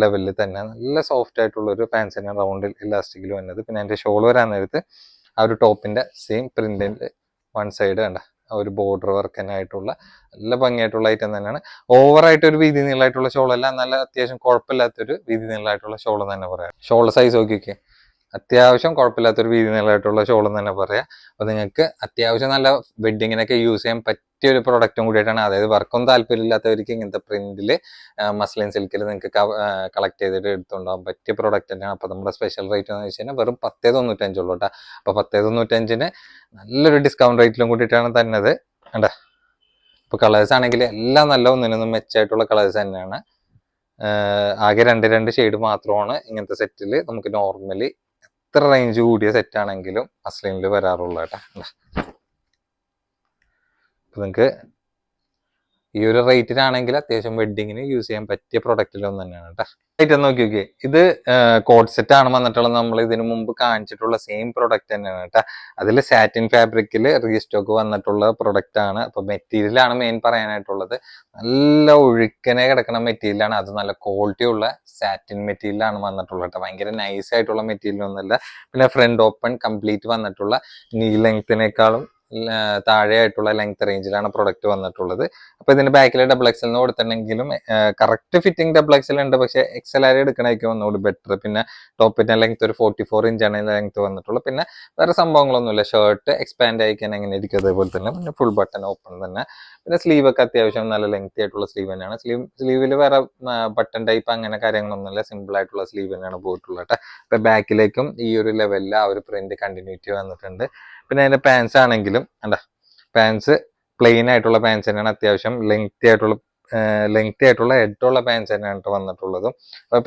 ലെവലിൽ തന്നെ നല്ല സോഫ്റ്റ് ആയിട്ടുള്ള ഒരു പാൻസ് തന്നെയാണ് റൗണ്ടിൽ ഇലാസ്റ്റിക്കിൽ വന്നത്. പിന്നെ അതിന്റെ ഷോൾ വരാൻ നേരത്ത് ആ ഒരു ടോപ്പിന്റെ സെയിം പ്രിന്റിന്റെ വൺ സൈഡ് കണ്ട ആ ഒരു ബോർഡർ വർക്ക് തന്നെ ആയിട്ടുള്ള നല്ല ഭംഗിയായിട്ടുള്ള ഐറ്റം തന്നെയാണ്. ഓവറായിട്ട് ഒരു വീതി നീളമായിട്ടുള്ള ഷോളല്ല നല്ല അത്യാവശ്യം കുഴപ്പമില്ലാത്തൊരു വീതി നീളമായിട്ടുള്ള ഷോൾ തന്നെ പറയാം. ഷോൾ സൈസ് നോക്കിയൊക്കെ അത്യാവശ്യം കുഴപ്പമില്ലാത്തൊരു വീതി നീളമായിട്ടുള്ള ഷോൾ തന്നെ പറയാം. അപ്പോൾ നിങ്ങൾക്ക് അത്യാവശ്യം നല്ല വെഡിങ്ങിനൊക്കെ യൂസ് ചെയ്യാൻ പറ്റിയ ഒരു പ്രൊഡക്റ്റും കൂടിയിട്ടാണ് അതായത് വർക്കൊന്നും താല്പര്യമില്ലാത്തവർക്ക് ഇങ്ങനത്തെ പ്രിന്റിൽ മസ്ലിൻ സിൽക്കിൽ നിങ്ങൾക്ക് കളക്ട് ചെയ്തിട്ട് എടുത്തുകൊണ്ടാകാൻ പറ്റിയ പ്രൊഡക്റ്റ് തന്നെയാണ്. അപ്പൊ നമ്മുടെ സ്പെഷ്യൽ റേറ്റ് എന്ന് വെച്ച് കഴിഞ്ഞാൽ വെറും പത്തേ തൊണ്ണൂറ്റഞ്ചുള്ളൂ കേട്ടോ. അപ്പൊ പത്തേ തൊണ്ണൂറ്റഞ്ചിന് നല്ലൊരു ഡിസ്കൗണ്ട് റേറ്റിലും കൂടിയിട്ടാണ് തന്നത്. കണ്ട? ഇപ്പൊ കളേഴ്സ് ആണെങ്കിൽ എല്ലാം നല്ല ഒന്നിനൊന്നും മെച്ചായിട്ടുള്ള കളേഴ്സ് തന്നെയാണ്. ആകെ രണ്ട് രണ്ട് ഷെയ്ഡ് മാത്രമാണ് ഇങ്ങനത്തെ സെറ്റിൽ നമുക്ക് നോർമലി എത്ര റേഞ്ച് കൂടിയ സെറ്റ് ആണെങ്കിലും അസ്ലിനിൽ വരാറുള്ളൂ കേട്ടോ. നിങ്ങൾക്ക് ഈ ഒരു റേറ്റിനാണെങ്കിൽ അത്യാവശ്യം വെഡിങ്ങിന് യൂസ് ചെയ്യാൻ പറ്റിയ പ്രൊഡക്റ്റിലൊന്നും തന്നെയാണ് കേട്ടോ നോക്കി നോക്കി ഇത് കോഡ് സെറ്റ് ആണ് വന്നിട്ടുള്ളത്. നമ്മൾ ഇതിനു മുമ്പ് കാണിച്ചിട്ടുള്ള സെയിം പ്രൊഡക്റ്റ് തന്നെയാണ് കേട്ടോ അതിൽ സാറ്റിൻ ഫാബ്രിക്കിൽ റീസ്റ്റോക്ക് വന്നിട്ടുള്ള പ്രൊഡക്റ്റ് ആണ്. അപ്പൊ മെറ്റീരിയൽ ആണ് മെയിൻ പറയാനായിട്ടുള്ളത്. നല്ല ഒഴുക്കനെ കിടക്കുന്ന മെറ്റീരിയൽ ആണ്. അത് നല്ല ക്വാളിറ്റി ഉള്ള സാറ്റിൻ മെറ്റീരിയലാണ് വന്നിട്ടുള്ളത് കേട്ടോ ഭയങ്കര നൈസ് ആയിട്ടുള്ള മെറ്റീരിയൽ ഒന്നുമല്ല. പിന്നെ ഫ്രണ്ട് ഓപ്പൺ കംപ്ലീറ്റ് വന്നിട്ടുള്ള നീ ലെങ്ത്തിനേക്കാളും താഴെയായിട്ടുള്ള ലെങ്ത് റേഞ്ചിലാണ് പ്രൊഡക്റ്റ് വന്നിട്ടുള്ളത്. അപ്പൊ ഇതിന്റെ ബാക്കിൽ ഡബിൾ എക്സൽ എന്ന് കൊടുത്തിട്ടുണ്ടെങ്കിലും കറക്റ്റ് ഫിറ്റിംഗ് ഡബിൾ എക്സൽ ഉണ്ട്. പക്ഷെ എക്സൽ ആരെ എടുക്കണമായിരിക്കും ഒന്നുകൂടി ബെറ്റർ പിന്നെ ടോപ്പിന്റെ ലെങ്ത് ഒരു ഫോർട്ടി ഫോർ ഇഞ്ചാണ് ലെങ്ത് വന്നിട്ടുള്ളത് പിന്നെ വേറെ സംഭവങ്ങളൊന്നുമില്ല. ഷർട്ട് എക്സ്പാൻഡ് ആയിക്കാൻ എങ്ങനെ ഇരിക്കും അതേപോലെ തന്നെ. പിന്നെ ഫുൾ ബട്ടൺ ഓപ്പൺ തന്നെ. പിന്നെ സ്ലീവ് ഒക്കെ അത്യാവശ്യം നല്ല ലെങ്തി ആയിട്ടുള്ള സ്ലീവ് തന്നെയാണ്. സ്ലീവ് സ്ലീവിൽ വേറെ ബട്ടൺ ടൈപ്പ് അങ്ങനെ കാര്യങ്ങളൊന്നുമില്ല. സിമ്പിൾ ആയിട്ടുള്ള സ്ലീവ് തന്നെയാണ് പോയിട്ടുള്ളത് ഇപ്പൊ ബാക്കിലേക്കും ഈ ഒരു ലെവലിൽ ആ ഒരു പ്രിന്റ് കണ്ടിന്യൂറ്റി വന്നിട്ടുണ്ട്. പിന്നെ അതിന്റെ പാൻസ് ആണെങ്കിലും എന്താ പാൻസ് പ്ലെയിൻ ആയിട്ടുള്ള പാൻസ് തന്നെയാണ് അത്യാവശ്യം ലെങ്തി ആയിട്ടുള്ള ലെങ്തി ആയിട്ടുള്ള ഹെഡുള്ള പാൻസ് തന്നെയാണ് ട്ടോ വന്നിട്ടുള്ളതും.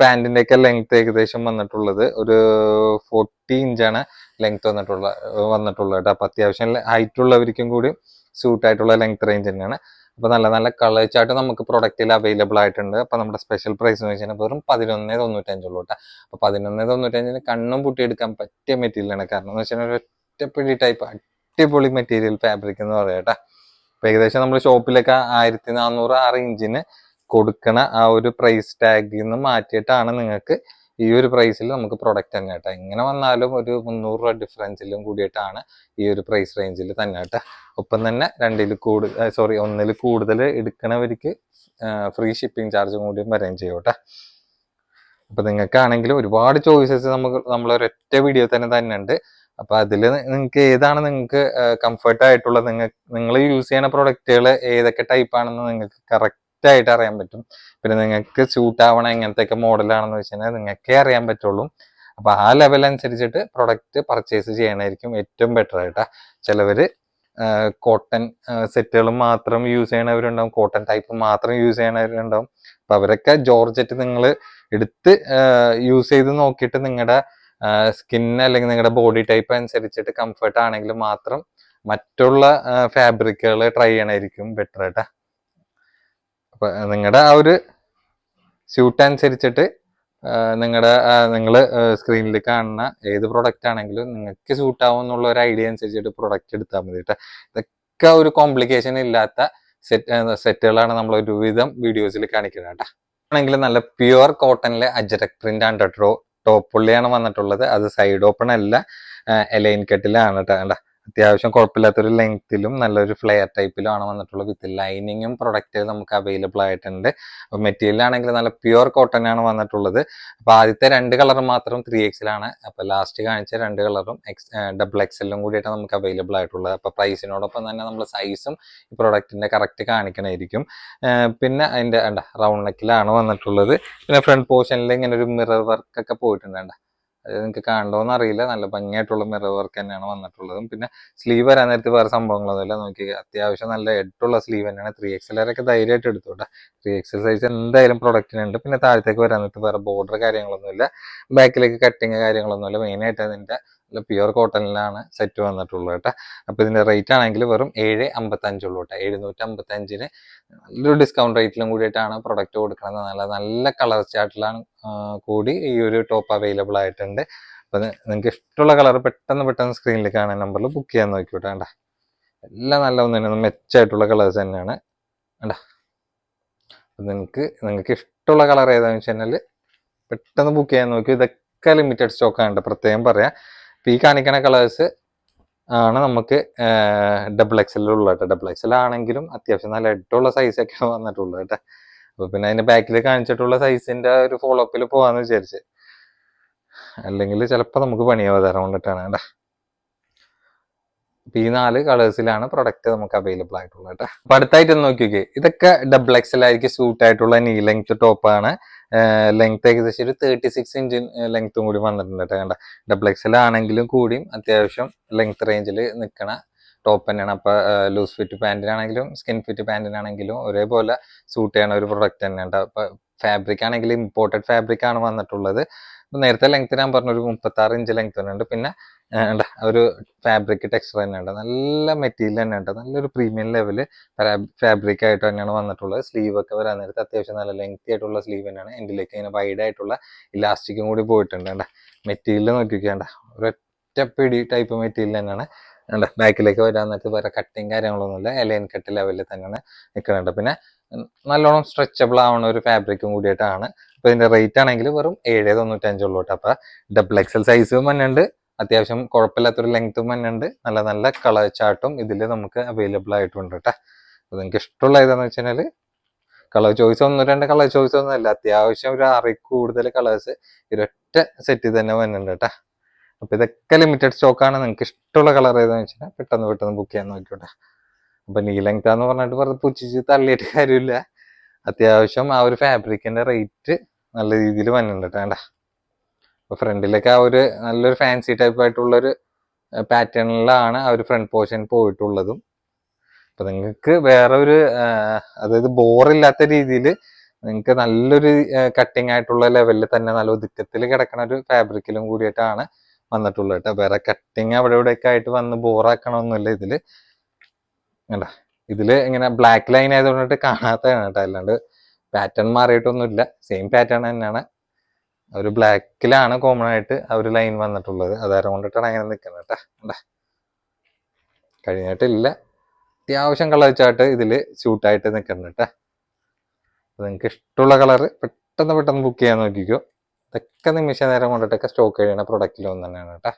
പാന്റിന്റെയൊക്കെ പാന്റിന്റെ ഒക്കെ ലെങ്ത് ഏകദേശം വന്നിട്ടുള്ളത് ഒരു ഫോർട്ടി ഇഞ്ചാണ് ലെങ്ത് വന്നിട്ടുള്ള വന്നിട്ടുള്ളത് കേട്ടോ അപ്പോൾ അത്യാവശ്യം ഹൈറ്റുള്ളവർക്കും കൂടി സ്യൂട്ട് ആയിട്ടുള്ള ലെങ്ത് റേഞ്ച് തന്നെയാണ്. അപ്പോൾ നല്ല നല്ല കളർ ചാർട്ട് നമുക്ക് പ്രൊഡക്റ്റിൽ അവൈലബിൾ ആയിട്ടുണ്ട്. അപ്പോൾ നമ്മുടെ സ്പെഷ്യൽ പ്രൈസ് എന്ന് വെച്ചാൽ വെറും പതിനൊന്നേ തൊണ്ണൂറ്റഞ്ചുള്ളൂ കേട്ടോ അപ്പോൾ പതിനൊന്നേ തൊണ്ണൂറ്റഞ്ചിന് കണ്ണും പൂട്ടിയെടുക്കാൻ പറ്റിയ മെറ്റീരിയലാണ്. കാരണം എന്ന് വെച്ചാൽ ഒരു ഒറ്റപ്പിടി ടൈപ്പ് അടിപൊളി മെറ്റീരിയൽ ഫാബ്രിക് എന്ന് പറയാം കേട്ടോ. അപ്പൊ ഏകദേശം നമ്മൾ ഷോപ്പിലൊക്കെ ആയിരത്തി നാനൂറ് ആ റേഞ്ചിന് കൊടുക്കണ ആ ഒരു പ്രൈസ് ടാഗിൽ നിന്ന് മാറ്റിയിട്ടാണ് നിങ്ങൾക്ക് ഈ ഒരു പ്രൈസിൽ നമുക്ക് പ്രൊഡക്റ്റ് തന്നെ കേട്ടോ. എങ്ങനെ വന്നാലും ഒരു മുന്നൂറ് രൂപ ഡിഫറൻസിലും കൂടിയിട്ടാണ് ഈ ഒരു പ്രൈസ് റേഞ്ചിൽ തന്നെ കേട്ടോ. ഒപ്പം തന്നെ രണ്ടിൽ കൂടുതൽ സോറി ഒന്നിൽ കൂടുതൽ എടുക്കണവർക്ക് ഫ്രീ ഷിപ്പിംഗ് ചാർജും കൂടിയും വരെയും ചെയ്യും കേട്ടോ. അപ്പൊ നിങ്ങൾക്കാണെങ്കിൽ ഒരുപാട് ചോയ്സസ് നമുക്ക് നമ്മൾ ഒരൊറ്റ വീഡിയോ തന്നെ തന്നെ ഉണ്ട് അപ്പൊ അതിൽ നിങ്ങൾക്ക് ഏതാണ് നിങ്ങൾക്ക് കംഫർട്ട് ആയിട്ടുള്ള നിങ്ങൾ നിങ്ങൾ യൂസ് ചെയ്യുന്ന പ്രൊഡക്റ്റുകൾ ഏതൊക്കെ ടൈപ്പ് ആണെന്ന് നിങ്ങൾക്ക് കറക്റ്റ് ആയിട്ട് അറിയാൻ പറ്റും. പിന്നെ നിങ്ങൾക്ക് സ്യൂട്ട് ആവണ എങ്ങനത്തെ മോഡലാണെന്ന് വെച്ച് കഴിഞ്ഞാൽ നിങ്ങൾക്കേ അറിയാൻ പറ്റുള്ളൂ. അപ്പൊ ആ ലെവൽ അനുസരിച്ചിട്ട് പ്രൊഡക്റ്റ് പർച്ചേസ് ചെയ്യണമായിരിക്കും ഏറ്റവും ബെറ്റർ ആയിട്ടാ. ചിലവര് കോട്ടൺ സെറ്റുകൾ മാത്രം യൂസ് ചെയ്യണവരുണ്ടാവും. കോട്ടൺ ടൈപ്പ് മാത്രം യൂസ് ചെയ്യണവരുണ്ടാവും. അപ്പൊ അവരൊക്കെ ജോർജറ്റ് നിങ്ങൾ എടുത്ത് യൂസ് ചെയ്ത് നോക്കിയിട്ട് നിങ്ങളുടെ സ്കിൻ അല്ലെങ്കിൽ നിങ്ങളുടെ ബോഡി ടൈപ്പ് അനുസരിച്ചിട്ട് കംഫർട്ട് ആണെങ്കിൽ മാത്രം മറ്റുള്ള ഫാബ്രിക്കുകൾ ട്രൈ ചെയ്യണമായിരിക്കും ബെറ്റർ ആയിട്ടാ അപ്പൊ നിങ്ങളുടെ ആ ഒരു സ്യൂട്ട് അനുസരിച്ചിട്ട് നിങ്ങളുടെ നിങ്ങൾ സ്ക്രീനിൽ കാണുന്ന ഏത് പ്രൊഡക്റ്റ് ആണെങ്കിലും നിങ്ങൾക്ക് സ്യൂട്ട് ആവും എന്നുള്ള ഒരു ഐഡിയ അനുസരിച്ചിട്ട് പ്രൊഡക്റ്റ് എടുത്താൽ മതി കേട്ടോ ഇതൊക്കെ ഒരു കോംപ്ലിക്കേഷൻ ഇല്ലാത്ത സെറ്റ് സെറ്റുകളാണ് നമ്മൾ ഒരുവിധം വീഡിയോസിൽ കാണിക്കുന്നത് കേട്ടോ ആണെങ്കിൽ നല്ല പ്യുവർ കോട്ടണിലെ അജരക് പ്രിന്റ് ആണ് കേട്ടോ ടോപ്പ് പുള്ളിയാണ് വന്നിട്ടുള്ളത്. അത് സൈഡ് ഓപ്പൺ അല്ല. എലൈൻ കെട്ടിലാണ് കേട്ടോ. അത്യാവശ്യം കുഴപ്പമില്ലാത്തൊരു ലെങ്ത്തിലും നല്ലൊരു ഫ്ലെയർ ടൈപ്പിലും ആണ് വന്നിട്ടുള്ളത് വിത്ത് ലൈനിങ്ങും പ്രൊഡക്റ്റ് നമുക്ക് അവൈലബിൾ ആയിട്ടുണ്ട്. അപ്പോൾ മെറ്റീരിയൽ ആണെങ്കിൽ നല്ല പ്യുവർ കോട്ടൺ ആണ് വന്നിട്ടുള്ളത്. അപ്പോൾ ആദ്യത്തെ രണ്ട് കളർ മാത്രം ത്രീ എക്സിലാണ് അപ്പോൾ ലാസ്റ്റ് കാണിച്ച രണ്ട് കളറും എക്സ് ഡബിൾ എക്സലും കൂടിയിട്ട് നമുക്ക് അവൈലബിൾ ആയിട്ടുള്ളത്. അപ്പോൾ പ്രൈസിനോടൊപ്പം തന്നെ നമ്മൾ സൈസും ഈ പ്രൊഡക്റ്റിന്റെ കറക്റ്റ് കാണിക്കണമായിരിക്കും. പിന്നെ അതിന്റെ റൗണ്ട് നെക്കിലാണ് വന്നിട്ടുള്ളത്. പിന്നെ ഫ്രണ്ട് പോർഷനിൽ ഇങ്ങനെ ഒരു മിറർ വർക്ക് ഒക്കെ പോയിട്ടുണ്ട്. അത് നിങ്ങൾക്ക് കാണണ്ടോന്ന് അറിയില്ല. നല്ല ഭംഗിയായിട്ടുള്ള മിറർ വർക്ക് തന്നെയാണ് വന്നിട്ടുള്ളതും. പിന്നെ സ്ലീവ് വരാൻ നേരത്ത് വേറെ സംഭവങ്ങളൊന്നുമില്ല. നോക്കി അത്യാവശ്യം നല്ല എഡുള്ള സ്ലീവ് തന്നെയാണ്. ത്രീ എക്സലൊക്കെ ധൈര്യമായിട്ട് എടുത്തോട്ടെ. ത്രീ എക്സൽ സൈസ് എന്തായാലും പ്രൊഡക്റ്റിനുണ്ട് പിന്നെ താഴത്തേക്ക് വരാൻ നേരത്ത് വേറെ ബോർഡർ കാര്യങ്ങളൊന്നുമില്ല. ബാക്കിലേക്ക് കട്ടിങ് കാര്യങ്ങളൊന്നുമില്ല. മെയിനായിട്ട് നല്ല പ്യുവർ കോട്ടണിലാണ് സെറ്റ് വന്നിട്ടുള്ളത് കേട്ടോ. അപ്പൊ ഇതിന്റെ റേറ്റ് ആണെങ്കിൽ വെറും ഏഴ് അമ്പത്തഞ്ചുള്ളൂ കേട്ടോ. എഴുന്നൂറ്റി അമ്പത്തഞ്ചിന് നല്ലൊരു ഡിസ്കൗണ്ട് റേറ്റിലും കൂടിയിട്ടാണ് പ്രൊഡക്റ്റ് കൊടുക്കുന്നത്. നല്ല നല്ല കളർ ചാർട്ടിലാണ് കൂടി ഈ ഒരു ടോപ്പ് അവൈലബിൾ ആയിട്ടുണ്ട്. അപ്പൊ നിങ്ങൾക്ക് ഇഷ്ടമുള്ള കളർ പെട്ടെന്ന് പെട്ടെന്ന് സ്ക്രീനിൽ കാണാൻ നമ്പറിൽ ബുക്ക് ചെയ്യാൻ നോക്കിക്കോട്ടെ വേണ്ട എല്ലാം നല്ല ഒന്ന് തന്നെ മെച്ചായിട്ടുള്ള കളേഴ്സ് തന്നെയാണ് വേണ്ട നിങ്ങൾക്ക് നിങ്ങൾക്ക് ഇഷ്ടമുള്ള കളർ ഏതാണെന്ന് വെച്ച് കഴിഞ്ഞാൽ പെട്ടെന്ന് ബുക്ക് ചെയ്യാൻ നോക്കി ഇതൊക്കെ ലിമിറ്റഡ് സ്റ്റോക്ക് ആണ് പ്രത്യേകം പറയാം. ഇപ്പൊ ഈ കാണിക്കണ കളേഴ്സ് ആണ് നമുക്ക് ഡബിൾ എക്സലുള്ള കേട്ടോ. ഡബിൾ എക്സൽ ആണെങ്കിലും അത്യാവശ്യം നല്ല എട്ടുള്ള സൈസൊക്കെ വന്നിട്ടുള്ളൂ കേട്ടോ. അപ്പൊ പിന്നെ അതിന്റെ ബാക്കിൽ കാണിച്ചിട്ടുള്ള സൈസിന്റെ ഒരു ഫോളോ അപ്പിൽ പോവാന്ന് വിചാരിച്ച്. അല്ലെങ്കിൽ ചിലപ്പോൾ നമുക്ക് പണിയാവും തരാൻ കൊണ്ടിട്ടാണ് കേട്ടോ. ഈ നാല് കളേഴ്സിലാണ് പ്രൊഡക്റ്റ് നമുക്ക് അവൈലബിൾ ആയിട്ടുള്ളത് കേട്ടോ. അപ്പൊ അടുത്തായിട്ട് നോക്കി നോക്കിയേ ഇതൊക്കെ ഡബിൾ എക്സൽ ആയിരിക്കും സൂട്ട് ആയിട്ടുള്ള നീ ലെങ്ത് ടോപ്പാണ് ലെങ്ത് ഏകദേശം ഒരു തേർട്ടി സിക്സ് ഇഞ്ച് ലെങ്ത്തും കൂടി വന്നിട്ടുണ്ട് കേട്ടോ കണ്ട? ഡബിൾ എക്സൽ ആണെങ്കിലും കൂടിയും അത്യാവശ്യം ലെങ്ത് റേഞ്ചിൽ നിൽക്കണ ടോപ്പ് തന്നെയാണ്. അപ്പം ലൂസ് ഫിറ്റ് പാന്റിനാണെങ്കിലും സ്കിൻ ഫിറ്റ് പാന്റിനാണെങ്കിലും ഒരേപോലെ സൂട്ട് ചെയ്യണ ഒരു പ്രൊഡക്റ്റ് തന്നെയാണ് അപ്പോൾ ഫാബ്രിക് ആണെങ്കിൽ ഇമ്പോർട്ടഡ് ഫാബ്രിക് ആണ് വന്നിട്ടുള്ളത്. നേരത്തെ ലെങ്ത് ഞാൻ പറഞ്ഞ ഒരു മുപ്പത്തി ആറ് ഇഞ്ച് ലെങ്ത് തന്നെ ഉണ്ട്. പിന്നെ ഒരു ഫാബ്രിക് ടെക്സ്ചർ തന്നെ ഉണ്ട്. നല്ല മെറ്റീരിയൽ തന്നെ ഉണ്ട്. നല്ലൊരു പ്രീമിയം ലെവൽ ഫാബ്രിക് ആയിട്ട് തന്നെയാണ് വന്നിട്ടുള്ളത്. സ്ലീവ് ഒക്കെ വരാൻ നേരത്തെ അത്യാവശ്യം നല്ല ലെങ്തി ആയിട്ടുള്ള സ്ലീവ് തന്നെയാണ്. എന്റെലേക്ക് ഇങ്ങനെ വൈഡ് ആയിട്ടുള്ള ഇലാസ്റ്റിക്കും കൂടി പോയിട്ടുണ്ട്. മെറ്റീരിയൽ നോക്കിക്കേണ്ട ഒരൊറ്റ പിടി ടൈപ്പ് മെറ്റീരിയൽ തന്നെയാണ്. വേണ്ട ബാക്കിലേക്ക് നേരത്ത് വേറെ കട്ടിങ് കാര്യങ്ങളൊന്നുമില്ല. എലൈൻ കട്ട് ലെവലിൽ തന്നെയാണ് നിൽക്കുന്നുണ്ട് പിന്നെ നല്ലോണം സ്ട്രെച്ചബിൾ ആവുന്ന ഒരു ഫാബ്രിക്കും കൂടിയിട്ടാണ്. അപ്പൊ ഇതിന്റെ റേറ്റ് ആണെങ്കിൽ വെറും ഏഴ് തൊണ്ണൂറ്റഞ്ചുള്ളൂ കേട്ടോ. അപ്പൊ ഡബിൾ എക്സൽ സൈസും ഉണ്ട്. അത്യാവശ്യം കുഴപ്പമില്ലാത്തൊരു ലെങ്ത്തും ഉണ്ട്. നല്ല നല്ല കളർ ചാർട്ടും ഇതിൽ നമുക്ക് അവൈലബിൾ ആയിട്ടുണ്ട് കേട്ടോ. അപ്പൊ നിങ്ങൾക്ക് ഇഷ്ടമുള്ള ഏതാന്ന് വെച്ച് കളർ ചോയ്സ് ഒന്നും രണ്ട് കളർ ചോയ്സ് ഒന്നും അല്ല. അത്യാവശ്യം ഒരു അറി കൂടുതൽ കളേഴ്സ് ഇരൊറ്റ സെറ്റിൽ തന്നെ വന്നിട്ടുണ്ട് കേട്ടോ. അപ്പൊ ഇതൊക്കെ ലിമിറ്റഡ് ആണ്. നിങ്ങൾക്ക് ഇഷ്ടമുള്ള കളർ ഏതാന്ന് വെച്ചാൽ പെട്ടെന്ന് പെട്ടെന്ന് ബുക്ക് ചെയ്യാൻ നോക്കിക്കോട്ടെ. അപ്പൊ നീ എന്ന് പറഞ്ഞിട്ട് വെറുതെ പുച്ഛിച്ച് തള്ളിയിട്ട് കാര്യമില്ല. അത്യാവശ്യം ആ ഒരു ഫാബ്രിക്കിന്റെ റേറ്റ് നല്ല രീതിയിൽ വന്നിട്ടുണ്ട് വേണ്ട അപ്പൊ ഫ്രണ്ടിലൊക്കെ ആ ഒരു നല്ലൊരു ഫാൻസി ടൈപ്പ് ആയിട്ടുള്ള ഒരു പാറ്റേണിലാണ് ആ ഒരു ഫ്രണ്ട് പോർഷൻ പോയിട്ടുള്ളതും. അപ്പൊ നിങ്ങൾക്ക് വേറെ ഒരു അതായത് ബോറില്ലാത്ത രീതിയിൽ നിങ്ങൾക്ക് നല്ലൊരു കട്ടിങ് ആയിട്ടുള്ള ലെവലിൽ തന്നെ നല്ല ഒതുക്കത്തിൽ കിടക്കുന്ന ഒരു ഫാബ്രിക്കിലും കൂടിയിട്ടാണ് വന്നിട്ടുള്ളത് കേട്ടോ. വേറെ കട്ടിങ് അവിടെ ഇവിടെയൊക്കെ ആയിട്ട് വന്ന് ബോറാക്കണമൊന്നുമില്ല ഇതിൽ. കണ്ട? ഇതിൽ ഇങ്ങനെ ബ്ലാക്ക് ലൈൻ ആയതുകൊണ്ടിട്ട് കാണാത്തതാണ് കേട്ടോ. അല്ലാണ്ട് പാറ്റേൺ മാറിയിട്ടൊന്നുമില്ല. സെയിം പാറ്റേൺ തന്നെയാണ്. ഒരു ബ്ലാക്കിലാണ് കോമൺ ആയിട്ട് ആ ഒരു ലൈൻ വന്നിട്ടുള്ളത്. അതാരം കൊണ്ടിട്ടാണ് അങ്ങനെ നിൽക്കുന്നത് കേട്ടോ. കണ്ട? കഴിഞ്ഞിട്ടില്ല. അത്യാവശ്യം കളർ ചാർട്ട് ഇതിൽ സ്യൂട്ടായിട്ട് നിൽക്കുന്നുണ്ട് കേട്ടോ. നിങ്ങൾക്ക് ഇഷ്ടമുള്ള കളർ പെട്ടെന്ന് പെട്ടെന്ന് ബുക്ക് ചെയ്യാൻ നോക്കിക്കോ. ഇതൊക്കെ നിമിഷ നേരം കൊണ്ടിട്ടൊക്കെ സ്റ്റോക്ക് കഴിയണ പ്രൊഡക്റ്റിൽ ഒന്ന് തന്നെയാണ് കേട്ടോ